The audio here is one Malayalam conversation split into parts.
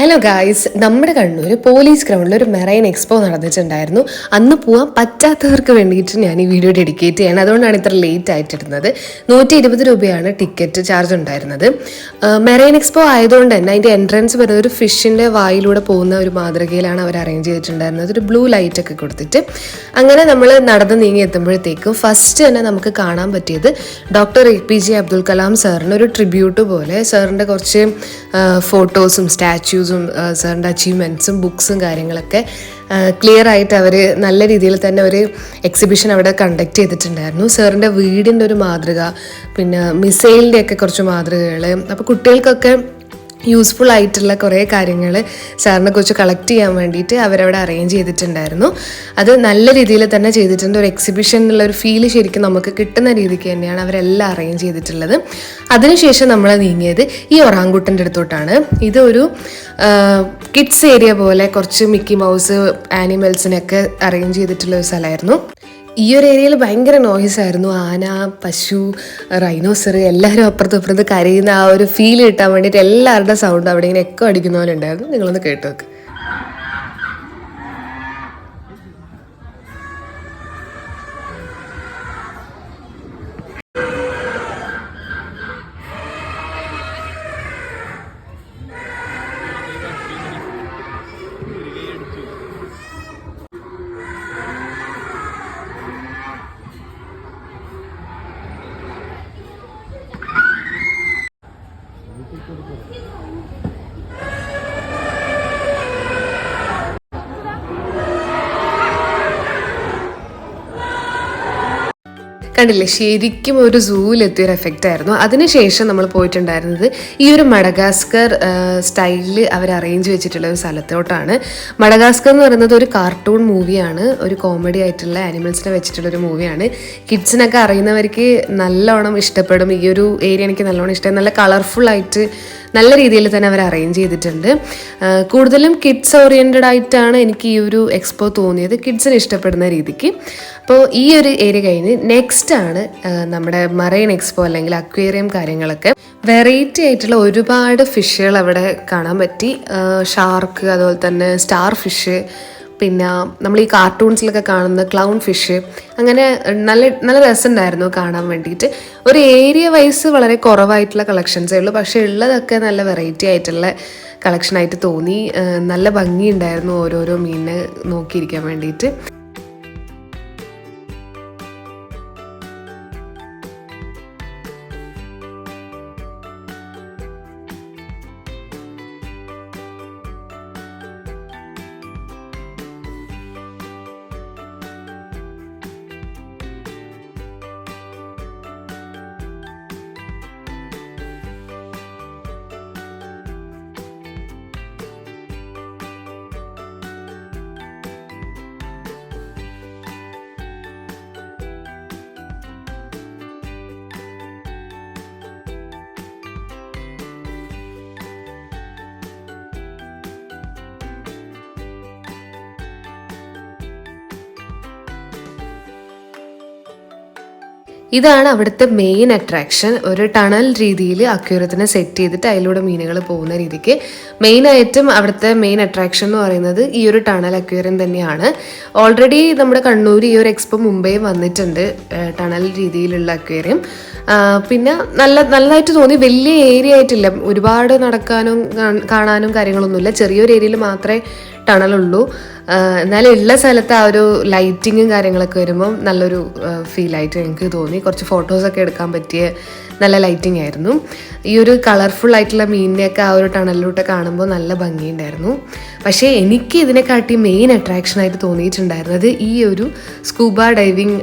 ഹലോ ഗായ്സ് നമ്മുടെ കണ്ണൂർ പോലീസ് ഗ്രൗണ്ടിൽ ഒരു മെറൈൻ എക്സ്പോ നടന്നിട്ടുണ്ടായിരുന്നു. അന്ന് പോകാൻ പറ്റാത്തവർക്ക് വേണ്ടിയിട്ട് ഞാൻ ഈ വീഡിയോ ഡെഡിക്കേറ്റ് ചെയ്യണം. അതുകൊണ്ടാണ് ഇത്ര ലേറ്റ് ആയിട്ടിരുന്നത്. നൂറ്റി ഇരുപത് രൂപയാണ് ടിക്കറ്റ് ചാർജ് ഉണ്ടായിരുന്നത്. മെറൈൻ എക്സ്പോ ആയതുകൊണ്ട് തന്നെ അതിന്റെ എൻട്രൻസ് വരുന്നത് ഒരു ഫിഷിന്റെ വായിലൂടെ പോകുന്ന ഒരു മാതൃകയിലാണ് അവർ അറേഞ്ച് ചെയ്തിട്ടുണ്ടായിരുന്നത്. ഒരു ബ്ലൂ ലൈറ്റ് ഒക്കെ കൊടുത്തിട്ട്. അങ്ങനെ നമ്മൾ നടന്ന് നീങ്ങി എത്തുമ്പോഴത്തേക്കും ഫസ്റ്റ് തന്നെ നമുക്ക് കാണാൻ പറ്റിയത് doctor A P J Abdul Kalam സാറിന് ഒരു ട്രിബ്യൂട്ട് പോലെ. സാറിന്റെ കുറച്ച് ഫോട്ടോസും സ്റ്റാച്യൂസും സാറിന്റെ അച്ചീവ്മെന്റ്സും ബുക്സും കാര്യങ്ങളൊക്കെ ക്ലിയർ ആയിട്ട് അവർ നല്ല രീതിയിൽ തന്നെ ഒരു എക്സിബിഷൻ അവിടെ കണ്ടക്ട് ചെയ്തിട്ടുണ്ടായിരുന്നു. സാറിന്റെ വീടിന്റെ ഒരു മാതൃക പിന്നെ മിസൈലിന്റെയൊക്കെ കുറച്ച് മാതൃകകൾ അപ്പോൾ കുട്ടികൾക്കൊക്കെ യൂസ്ഫുൾ ആയിട്ടുള്ള കുറേ കാര്യങ്ങൾ സാറിനെ കുറിച്ച് കളക്ട് ചെയ്യാൻ വേണ്ടിയിട്ട് അവരവിടെ അറേഞ്ച് ചെയ്തിട്ടുണ്ടായിരുന്നു. അത് നല്ല രീതിയിൽ തന്നെ ചെയ്തിട്ടുണ്ട്. ഒരു എക്സിബിഷൻ എന്നുള്ള ഒരു ഫീൽ ശരിക്കും നമുക്ക് കിട്ടുന്ന രീതിക്ക് തന്നെയാണ് അവരെല്ലാം അറേഞ്ച് ചെയ്തിട്ടുള്ളത്. അതിനുശേഷം നമ്മൾ നീങ്ങിയത് ഈ ഒറാങ്കുട്ടന്റെ അടുത്തോട്ടാണ്. ഇതൊരു കിഡ്സ് ഏരിയ പോലെ കുറച്ച് മിക്കി മൗസ് ആനിമൽസിനൊക്കെ അറേഞ്ച് ചെയ്തിട്ടുള്ള ഒരു സ്ഥലമായിരുന്നു. ഈ ഒരു ഏരിയയിൽ ഭയങ്കര നോയ്സ് ആയിരുന്നു. ആന പശു റൈനോസർ എല്ലാവരും അപ്പുറത്തും ഇപ്പുറത്ത് കരയുന്ന ആ ഒരു ഫീൽ കിട്ടാൻ വേണ്ടിയിട്ട് എല്ലാവരുടെ സൗണ്ട് അവിടെ ഇങ്ങനെ എക്കോ അടിക്കുന്ന പോലെ ഉണ്ടായിരുന്നു. നിങ്ങളൊന്ന് കേട്ടു നോക്ക്. കണ്ടില്ലേ ശരിക്കും ഒരു സൂവിലെത്തിയ ഒരു എഫക്റ്റ് ആയിരുന്നു. അതിനുശേഷം നമ്മൾ പോയിട്ടുണ്ടായിരുന്നത് ഈ ഒരു മഡഗാസ്കർ സ്റ്റൈലിൽ അവർ അറേഞ്ച് വെച്ചിട്ടുള്ള ഒരു സ്ഥലത്തോട്ടാണ്. മഡഗാസ്കർ എന്ന് പറയുന്നത് ഒരു കാർട്ടൂൺ മൂവിയാണ് ഒരു കോമഡി ആയിട്ടുള്ള ആനിമൽസിനെ വെച്ചിട്ടുള്ള ഒരു മൂവിയാണ് കിഡ്സിനൊക്കെ അറിയുന്നവർക്ക് നല്ലോണം ഇഷ്ടപ്പെടും. ഈ ഒരു ഏരിയ എനിക്ക് നല്ലോണം ഇഷ്ടം. നല്ല കളർഫുൾ ആയിട്ട് നല്ല രീതിയിൽ തന്നെ അവർ അറേഞ്ച് ചെയ്തിട്ടുണ്ട്. കൂടുതലും കിഡ്സ് ഓറിയന്റഡ് ആയിട്ടാണ് എനിക്ക് ഈ ഒരു എക്സ്പോ തോന്നിയത് കിഡ്സിന് ഇഷ്ടപ്പെടുന്ന രീതിക്ക്. അപ്പോൾ ഈ ഒരു ഏരിയ കഴിഞ്ഞ് നെക്സ്റ്റ് ആണ് നമ്മുടെ മറൈൻ എക്സ്പോ അല്ലെങ്കിൽ അക്വേറിയം കാര്യങ്ങളൊക്കെ. വെറൈറ്റി ആയിട്ടുള്ള ഒരുപാട് ഫിഷുകൾ അവിടെ കാണാൻ പറ്റി. ഷാർക്ക് അതുപോലെ തന്നെ സ്റ്റാർ ഫിഷ് പിന്നെ നമ്മൾ ഈ കാർട്ടൂൺസിലൊക്കെ കാണുന്ന ക്ലൗൺ ഫിഷ് അങ്ങനെ നല്ല നല്ല രസമുണ്ടായിരുന്നു കാണാൻ വേണ്ടിയിട്ട്. ഒരു ഏരിയ വൈസ് വളരെ കുറവായിട്ടുള്ള കളക്ഷൻസേ ഉള്ളൂ പക്ഷേ ഉള്ളതൊക്കെ നല്ല വെറൈറ്റി ആയിട്ടുള്ള കളക്ഷനായിട്ട് തോന്നി. നല്ല ഭംഗിയുണ്ടായിരുന്നു ഓരോരോ മീനിനെ നോക്കിയിരിക്കാൻ വേണ്ടിയിട്ട്. ഇതാണ് അവിടുത്തെ മെയിൻ അട്രാക്ഷൻ ഒരു ടണൽ രീതിയിൽ അക്യൂറത്തിനെ സെറ്റ് ചെയ്തിട്ട് അതിലൂടെ മീനുകൾ പോകുന്ന രീതിക്ക് മെയിനായിട്ടും അവിടുത്തെ മെയിൻ അട്രാക്ഷൻ എന്ന് പറയുന്നത് ഈ ഒരു ടണൽ അക്യൂറിയം തന്നെയാണ്. ഓൾറെഡി നമ്മുടെ കണ്ണൂർ ഈ ഒരു എക്സ്പോ മുംബൈ വന്നിട്ടുണ്ട് ടണൽ രീതിയിലുള്ള അക്വേറിയം പിന്നെ നല്ല നല്ലതായിട്ട് തോന്നി. വലിയ ഏരിയ ആയിട്ടില്ല. ഒരുപാട് നടക്കാനും കാണാനും കാര്യങ്ങളൊന്നുമില്ല. ചെറിയൊരു ഏരിയയിൽ മാത്രമേ ടണലുള്ളൂ എന്നാലും ഉള്ള സ്ഥലത്ത് ആ ഒരു ലൈറ്റിങ്ങും കാര്യങ്ങളൊക്കെ വരുമ്പം നല്ലൊരു ഫീലായിട്ട് എനിക്ക് തോന്നി. കുറച്ച് ഫോട്ടോസൊക്കെ എടുക്കാൻ പറ്റിയ നല്ല ലൈറ്റിംഗ് ആയിരുന്നു. ഈ ഒരു കളർഫുൾ ആയിട്ടുള്ള മീനിനെയൊക്കെ ആ ഒരു ടണലിലൂടെ കാണുമ്പോൾ നല്ല ഭംഗിയുണ്ടായിരുന്നു. പക്ഷേ എനിക്ക് ഇതിനെക്കാട്ടി മെയിൻ അട്രാക്ഷനായിട്ട് തോന്നിയിട്ടുണ്ടായിരുന്നത് ഈ ഒരു സ്കൂബ ഡൈവിങ്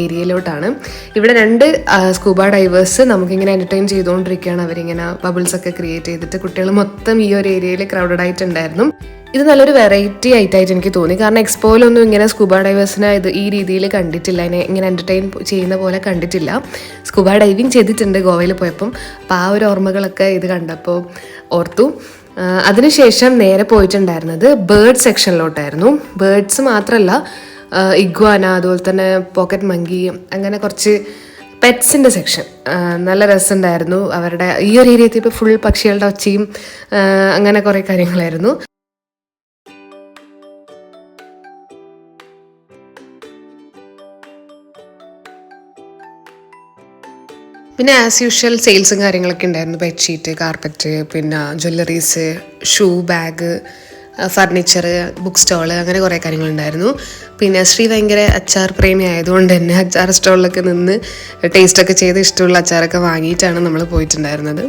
ഏരിയയിലോട്ടാണ്. ഇവിടെ രണ്ട് സ്കൂബ ഡൈവേഴ്സ് നമുക്കിങ്ങനെ എന്റർടൈൻ ചെയ്തുകൊണ്ടിരിക്കുകയാണ്. അവരിങ്ങനെ ബബിൾസ് ഒക്കെ ക്രിയേറ്റ് ചെയ്തിട്ട് കുട്ടികൾ മൊത്തം ഈ ഒരു ഏരിയയിൽ ക്രൗഡഡ് ആയിട്ടുണ്ടായിരുന്നു. ഇത് നല്ലൊരു വെറൈറ്റി ആയിട്ടായിട്ട് എനിക്ക് തോന്നി. കാരണം എക്സ്പോയിലൊന്നും ഇങ്ങനെ സ്കൂബ ഡൈവേഴ്സിനെ ഇത് ഈ രീതിയിൽ കണ്ടിട്ടില്ല. അതിനെ ഇങ്ങനെ എന്റർടൈൻ ചെയ്യുന്ന പോലെ കണ്ടിട്ടില്ല. സ്കൂബ ഡൈവിങ് ചെയ്തിട്ടുണ്ട് ഗോവയിൽ പോയപ്പം. അപ്പോൾ ആ ഒരു ഓർമ്മകളൊക്കെ ഇത് കണ്ടപ്പോൾ ഓർത്തു. അതിനുശേഷം നേരെ പോയിട്ടുണ്ടായിരുന്നത് ബേർഡ് സെക്ഷനിലോട്ടായിരുന്നു ബേർഡ്സ് മാത്രമല്ല ഇഗ്വാന അതുപോലെ തന്നെ പോക്കറ്റ് മങ്കി അങ്ങനെ കുറച്ച് പെറ്റ്സിന്റെ സെക്ഷൻ നല്ല രസമുണ്ടായിരുന്നു. അവരുടെ ഈ ഒരു ഏരിയത്തിൽ ഇപ്പോൾ ഫുൾ പക്ഷികളുടെ ഒച്ചയും അങ്ങനെ കുറേ കാര്യങ്ങളായിരുന്നു. പിന്നെ ആസ് യൂഷ്വൽ സെയിൽസും കാര്യങ്ങളൊക്കെ ഉണ്ടായിരുന്നു. ബെഡ്ഷീറ്റ് കാർപ്പറ്റ് പിന്നെ jewelleries shoe bag furniture book stall അങ്ങനെ കുറേ കാര്യങ്ങളുണ്ടായിരുന്നു. പിന്നെ ശ്രീ ഭയങ്കര അച്ചാർ പ്രേമി ആയതുകൊണ്ട് തന്നെ അച്ചാർ സ്റ്റോളിലൊക്കെ നിന്ന് ടേസ്റ്റൊക്കെ ചെയ്ത് ഇഷ്ടമുള്ള അച്ചാറൊക്കെ വാങ്ങിയിട്ടാണ് നമ്മൾ പോയിട്ടുണ്ടായിരുന്നത്.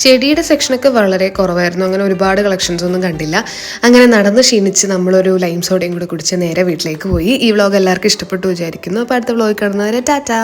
ചെടിയുടെ സെക്ഷനൊക്കെ വളരെ കുറവായിരുന്നു. അങ്ങനെ ഒരുപാട് കളക്ഷൻസ് ഒന്നും കണ്ടില്ല. അങ്ങനെ നടന്ന് ക്ഷീണിച്ച് നമ്മളൊരു ലൈം സോഡയും കൂടെ കുടിച്ച് നേരെ വീട്ടിലേക്ക് പോയി. ഈ വ്ളോഗ് എല്ലാവർക്കും ഇഷ്ടപ്പെട്ടു വിചാരിക്കുന്നു. അപ്പോൾ അടുത്ത വ്ളോഗ് കാണുന്നവരെ ടാറ്റാ!